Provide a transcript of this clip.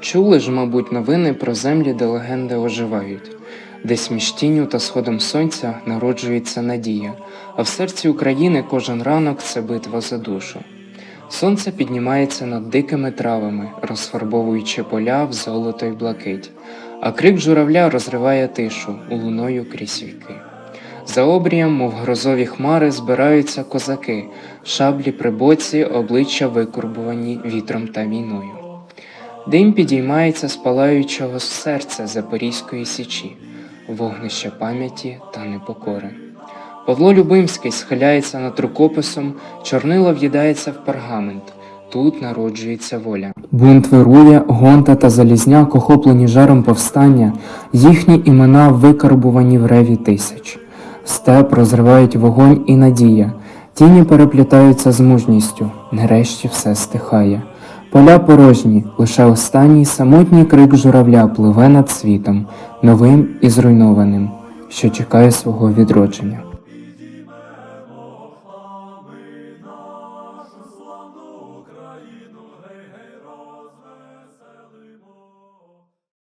Чули ж, мабуть, новини про землі, де легенди оживають, десь між тінню та сходом сонця народжується надія, а в серці України кожен ранок це битва за душу. Сонце піднімається над дикими травами, розфарбовуючи поля в золото й блакить, а крик журавля розриває тишу луною крізь віки. За обрієм, мов грозові хмари, збираються козаки, шаблі при боці, обличчя викурбувані вітром та війною. Дим підіймається з палаючого серця Запорізької січі, вогнище пам'яті та непокори. Павло Любимський схиляється над рукописом, чорнило в'їдається в пергамент. Тут народжується воля. Бунт вирує, гонта та залізняк, охоплені жаром повстання, їхні імена викарбувані в реві тисяч. Степ розривають вогонь і надія, тіні переплітаються з мужністю, нарешті все стихає. Поля порожні, лише останній самотній крик журавля пливе над світом, новим і зруйнованим, що чекає свого відродження.